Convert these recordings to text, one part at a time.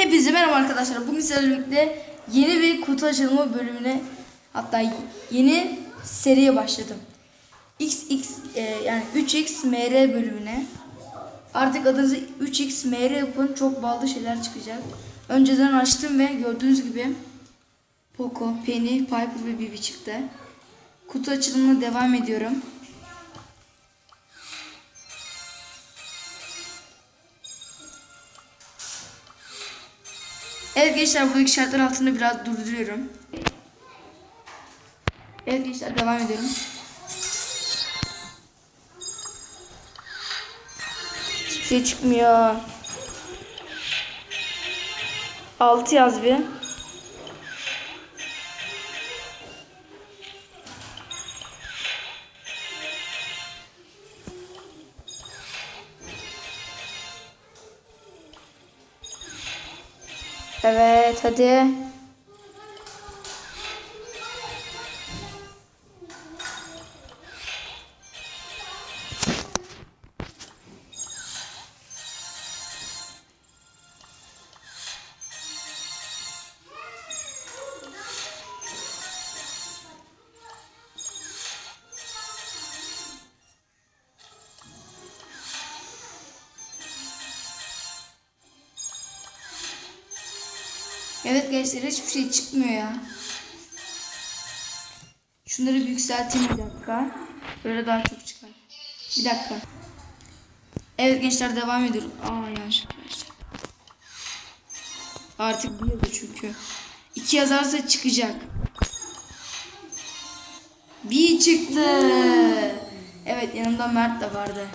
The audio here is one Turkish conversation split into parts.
Hepinize merhaba arkadaşlar. Bugün sizlerle yeni bir kutu açılımı bölümüne hatta yeni seriye başladım. XX e, yani 3X MR bölümüne. Artık adınızı 3X MR yapın. Çok ballı şeyler çıkacak. Önceden açtım ve gördüğünüz gibi Poco, Penny, Piper ve Bibi çıktı. Kutu açılımına devam ediyorum. Evet gençler buradaki şartlar altında biraz durduruyorum. Evet gençler devam ediyorum. Hiçbir şey çıkmıyor. 6 yaz bir. 拜拜，再见。Evet gençler hiçbir şey çıkmıyor ya. Şunları bir yükselteyim bir dakika. Böyle daha çok çıkar. Bir dakika. Evet gençler devam ediyorum. Aa yanlış arkadaşlar. Artık bir yazı çünkü. İki yazarsa çıkacak. Bir çıktı. Evet yanımda Mert de vardı.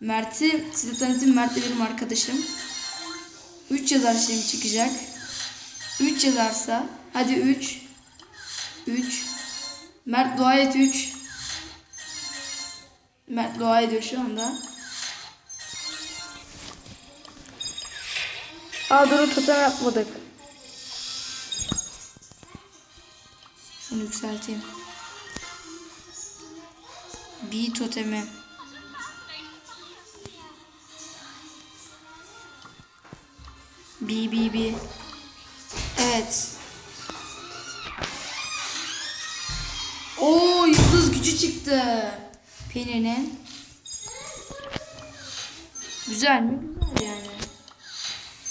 Mert'i size tanıtayım. Mert de benim arkadaşım. 3 yazar şimdi çıkacak. 3 yazarsa hadi 3 3 Mert dua et 3 Mert dua ediyor şu anda. Aa dur totem yapmadık. Şunu yükselteyim. Bir totemi. Bi bi bi. Evet. Oo yıldız gücü çıktı. Penny'nin. Güzel mi? Güzel yani.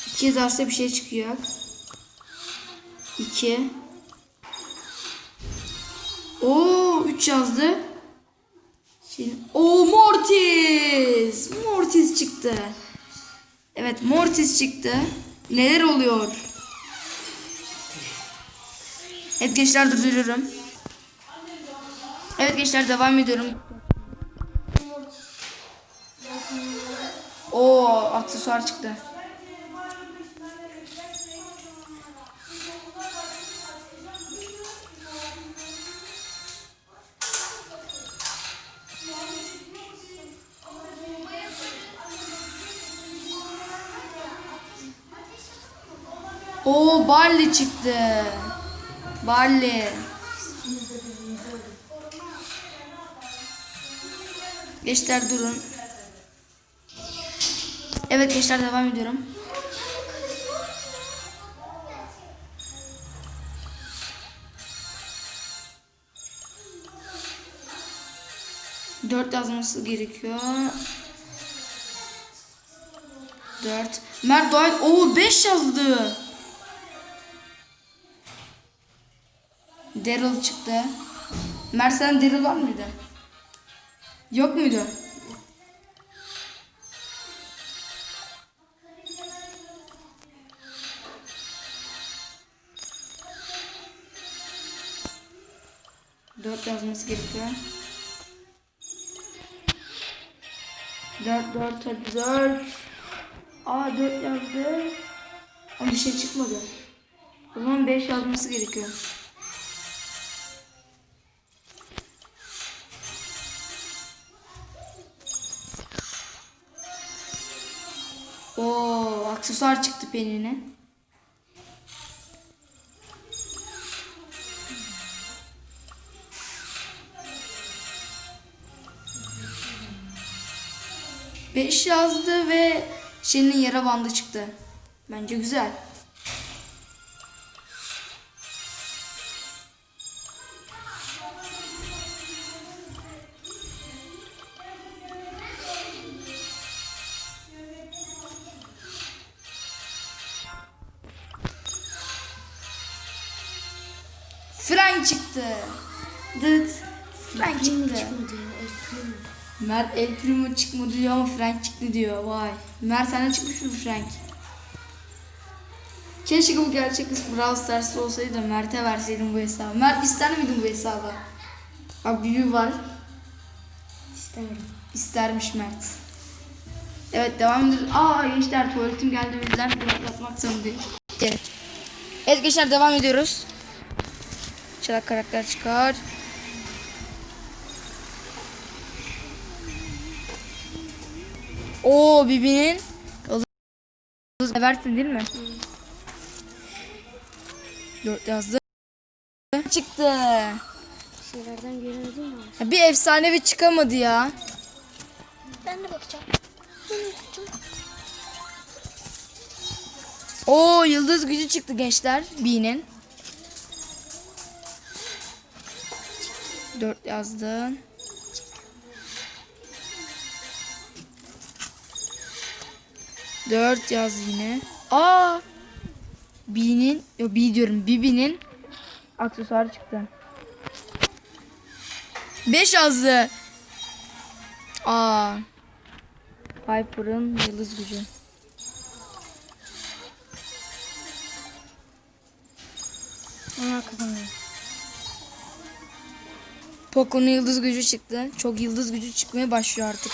İki yazarsa bir şey çıkıyor. İki. Oo üç yazdı. Şimdi o Mortis. Mortis çıktı. Evet Mortis çıktı. Neler oluyor? Evet gençler durduruyorum. Evet gençler devam ediyorum. Oo aksesuar çıktı. Oo Barley çıktı. Barley. Gençler durun. Evet gençler devam ediyorum. Dört yazması gerekiyor. Dört. Mert Doğay. Oo beş yazdı. Daryl çıktı. Mert sen Daryl var mıydı? Yok muydu? Dört yazması gerekiyor. Dört, dört, hadi dört. Aa dört yazdı. Ama bir şey çıkmadı. O zaman beş yazması gerekiyor. Oo, aksesuar çıktı Penny'nin. Beş yazdı ve şeyinin yara bandı çıktı. Bence güzel. Çıktı. Dıt. Frank çıktı. Mert El Primo çıkmadı diyor ama Frank çıktı diyor. Vay. Mert senden çıkmış mı Frank? Keşke bu gerçek ismi Brawl Stars'ta olsaydı da Mert'e verseydim bu hesabı. Mert ister miydin bu hesabı? Bak büyü var. İsterim. İstermiş Mert. Evet devam edelim. Aa gençler tuvaletim geldi o yüzden bıraklatmak zorundayım. Evet. Evet gençler devam ediyoruz. Çalak karakter çıkar. Oo Bibi'nin Yıldız Seversin değil mi? Dört yazdı. Çıktı. Şeylerden mi? Ya Bir efsanevi çıkamadı ya. Ben de bakacağım. Ben de bakacağım. Oo yıldız gücü çıktı gençler. B'nin. Dört yazdın. Dört yaz yine. Aa. B'nin, yo B diyorum. Bibi'nin aksesuarı çıktı. Beş yazdı. Aa. Piper'ın yıldız gücü. Ona kazanıyorum. Poco'nun yıldız gücü çıktı. Çok yıldız gücü çıkmaya başlıyor artık.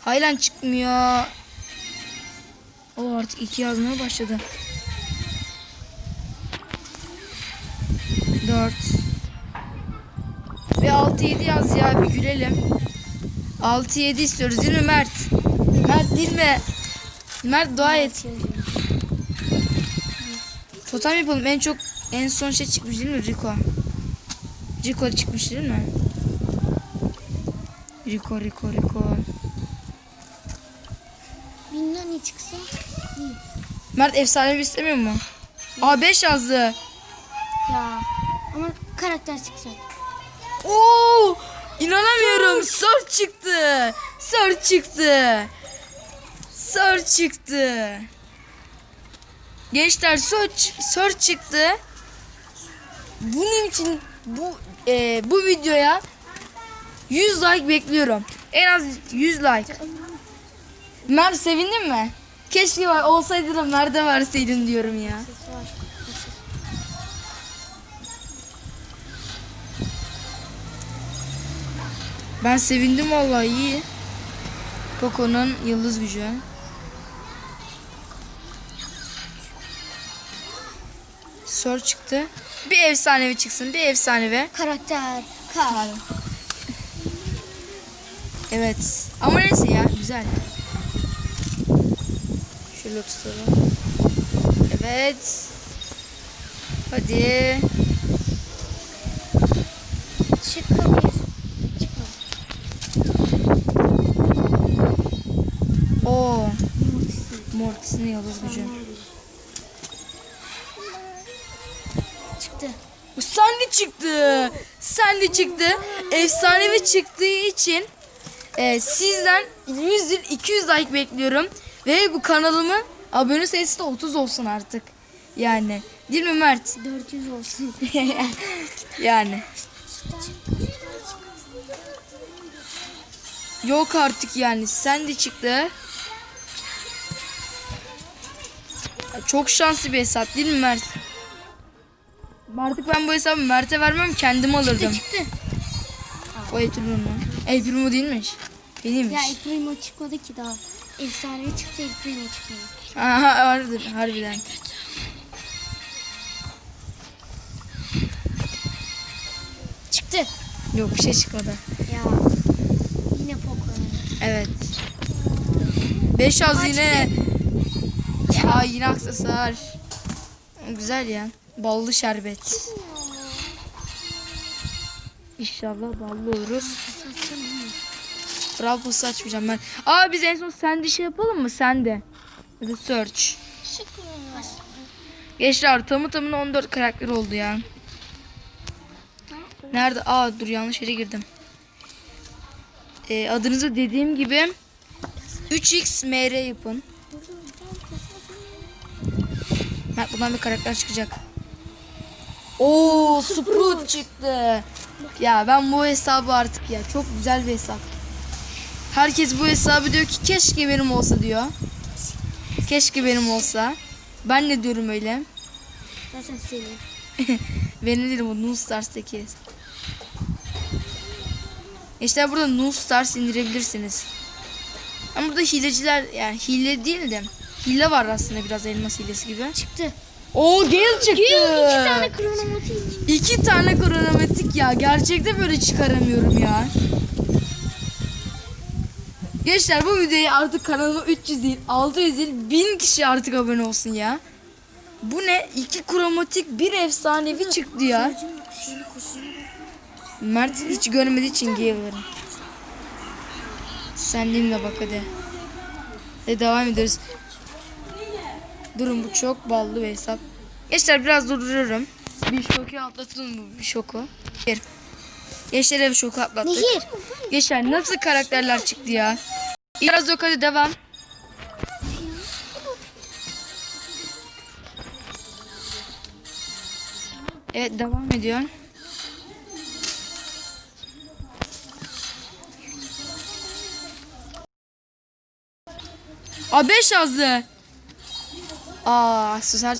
Haylan çıkmıyor. O artık iki yazmaya başladı. Dört. Ve 6-7 yaz ya bir gülelim. 6-7 istiyoruz değil mi Mert? Mert değil mi? Mert dua et. Totem yapalım. En çok en son şey çıkmış değil mi Rico? Rico çıkmış değil mi? Rico Rico Rico. Binden ne çıksa? Mert efsanevi istemiyor mu? Aa 5 yazdı. Ya. Ama karakter çıkacak. Oo! İnanamıyorum. Sör çıktı. Sör çıktı. Sör çıktı. Gençler sör, sör çıktı. Bunun için bu e, bu videoya 100 like bekliyorum. En az 100 like. Mert sevindin mi? Keşke var- olsaydı da Mert'e verseydin diyorum ya. Sesi var. Ben sevindim vallahi iyi. Poco'nun yıldız gücü. Sor çıktı. Bir efsanevi çıksın. Bir efsanevi. Karakter. Kar. Evet. Ama neyse ya. Güzel. Şöyle tutalım. Evet. Hadi. Çıkabilir. Mortis'in yıldız gücü. Çıktı. Bu Sandy çıktı. Sandy çıktı. Efsanevi çıktığı için e, sizden 100 değil 200 like bekliyorum. Ve bu kanalımı abone sayısı da 30 olsun artık. Yani. Değil mi Mert? 400 olsun. yani. Yok artık yani. Sandy çıktı. Çok şanslı bir hesap değil mi Mert? Artık ben bu hesabı Mert'e vermem kendim alırdım. çıktı çıktı. O El Primo mu? El Primo değilmiş. Benimmiş. Ya El Primo çıkmadı ki daha. Efsanevi çıktı El Primo çıkmadı. Aha vardır harbiden. Çıktı. Yok bir şey çıkmadı. Ya. Yine Poco. Evet. 5 az yine. Ya. Aa yine aksesuar. Güzel ya. Ballı şerbet. İnşallah ballı oluruz. Bravo açmayacağım ben. Aa biz en son sende şey yapalım mı? Sende. Research. Gençler tamı tamına 14 karakter oldu ya. Nerede? Aa dur yanlış yere girdim. Ee, adınızı dediğim gibi 3x mr yapın. Mert bundan bir karakter çıkacak. Oo Sprout çıktı. Ya ben bu hesabı artık ya çok güzel bir hesap. Herkes bu hesabı diyor ki keşke benim olsa diyor. Keşke benim olsa. Ben ne diyorum öyle. Zaten senin. Benim dedim o Noon Stars'taki hesap. İşte burada Noon Stars indirebilirsiniz. Ama burada hileciler yani hile değil de hile var aslında biraz elmas hilesi gibi. Çıktı. Oo Gale çıktı. İki tane kronometrik. İki tane kronometrik ya. Gerçekte böyle çıkaramıyorum ya. Gençler bu videoya artık kanalıma 300 değil 600 değil 1000 kişi artık abone olsun ya. Bu ne? İki kromatik bir efsanevi çıktı ya. Mert hiç görmediği için Gale'ları. Sen de bak hadi. Hadi devam ediyoruz. Durun bu çok ballı bir hesap. Gençler biraz durduruyorum. Bir şoku atlatın bu bir şoku. Bir. Gençlere bir şoku atlattık. Nehir. Gençler nasıl karakterler çıktı ya. Biraz yok hadi devam. Evet devam ediyor. A 5 yazdı. Aa susar.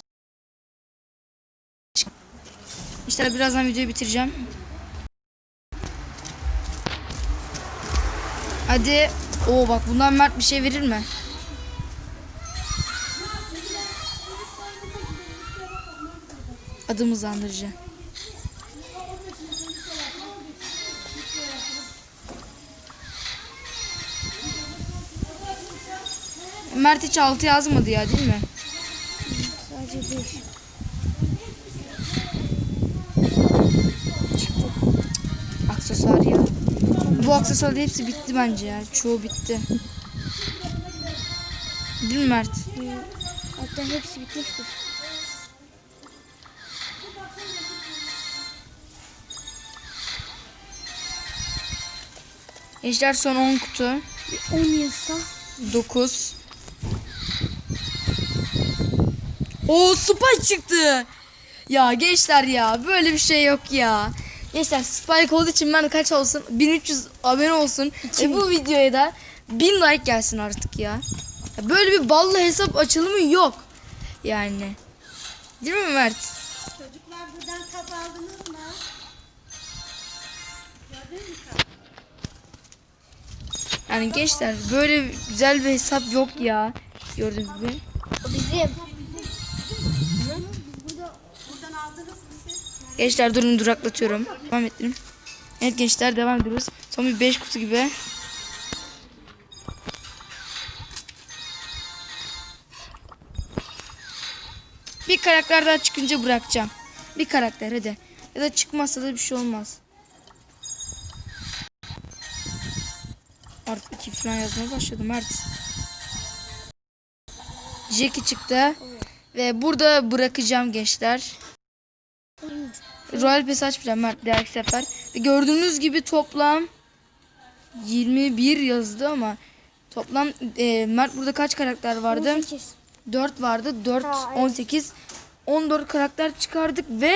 İşte birazdan videoyu bitireceğim. Hadi. Oo bak bundan Mert bir şey verir mi? Adım hızlandırıcı. Mert hiç altı yazmadı ya değil mi? Sadece. Aksesuar ya. Bu aksesuarın hepsi bitti bence ya. Çoğu bitti. Değil mi Mert? Hatta hepsi bitmiştir. Gençler son 10 kutu. 10 yazsa 9. O Spike çıktı. Ya gençler ya böyle bir şey yok ya. Gençler Spike olduğu için ben kaç olsun? 1300 abone olsun. Ve bu videoya da 1000 like gelsin artık ya. Ya Böyle bir ballı hesap açılımı yok. Yani. Değil mi Mert? Çocuklar buradan kap aldınız mı? Yani gençler böyle güzel bir hesap yok ya. Gördüğünüz gibi. o bizim. Gençler durun duraklatıyorum. Devam ettirim. Evet gençler devam ediyoruz. Son bir 5 kutu gibi. Bir karakter daha çıkınca bırakacağım. Bir karakter hadi. Ya da çıkmazsa da bir şey olmaz. Artık iki falan yazmaya başladım Mert. Jackie çıktı. Ve burada bırakacağım gençler. Royal Pass açmayacağım Mert diğer sefer. Gördüğünüz gibi toplam 21 yazdı ama toplam e, Mert burada kaç karakter vardı? 18. 4 vardı. 4 Ha, evet. 18 14 karakter çıkardık ve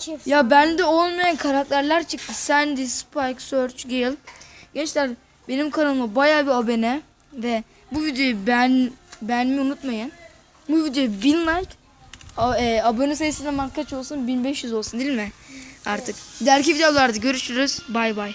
2 efsane. ya bende olmayan karakterler çıktı. Sandy, Spike, Search, Gale. Gençler benim kanalıma bayağı bir abone ve bu videoyu beğen, beğenmeyi unutmayın. Bu videoya 1000 like a- e, abone sayısı da kaç olsun? 1500 olsun değil mi? Artık. Diğerki videolarda görüşürüz. Bay bay.